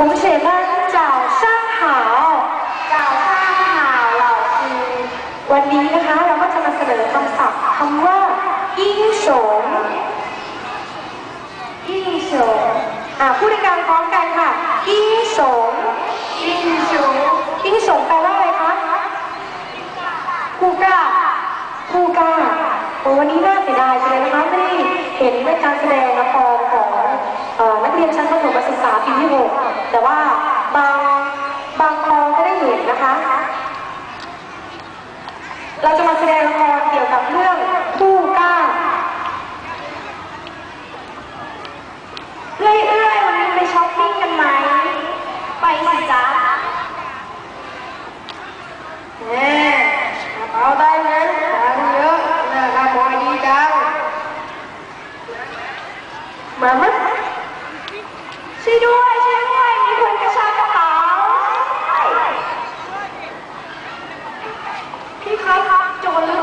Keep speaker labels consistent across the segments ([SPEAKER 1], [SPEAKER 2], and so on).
[SPEAKER 1] 同学们早上好早上好老师วันนี้นะคะเราก็จะมาเสนอคำศัพท์คำว่ายิ่งสงยิ่งสงอ่ะพูดในการพร้อมกันค่ะยิ่งสงยิ่งสงยิ่งสงแปลว่าอะไรคะผู้กล้าผู้กล้าโอ้วันนี้น่าเสียดายจังเลยนะคะไม่ได้เห็นในการแสดงละครของเอ่อนักเรียนชั้นประถมศึกษาปีที่หก ม แต่ว่าบางบางกองก็ได้เห็นนะคะ เราจะมาแสดงละครเกี่ยวกับเรื่องผู้กล้าเรื่อยๆวันนี้ไปช้อปปิ้งกันไหม ไปสิจ๊ะแน่กระเป๋าได้ไหมตังค์เยอะนะครับพอดีจังมามั้ยช่วยด้วยช่วยด้วยมีคนกระชากกระเป๋า พี่ครับโจรหรือ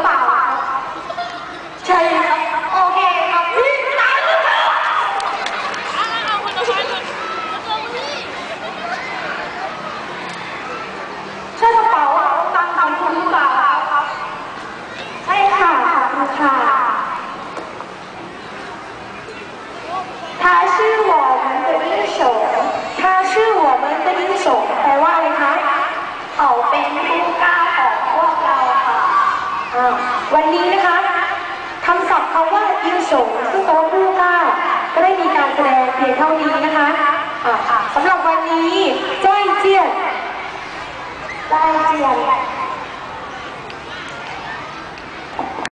[SPEAKER 1] ว่ายิงสงซึ่งแปลว่าผู้ก้าก็ได้มีการแสดงเพียงเท่านี้นะคะสำหรับวันนี้จ้อยเจียนจ้อยเจียน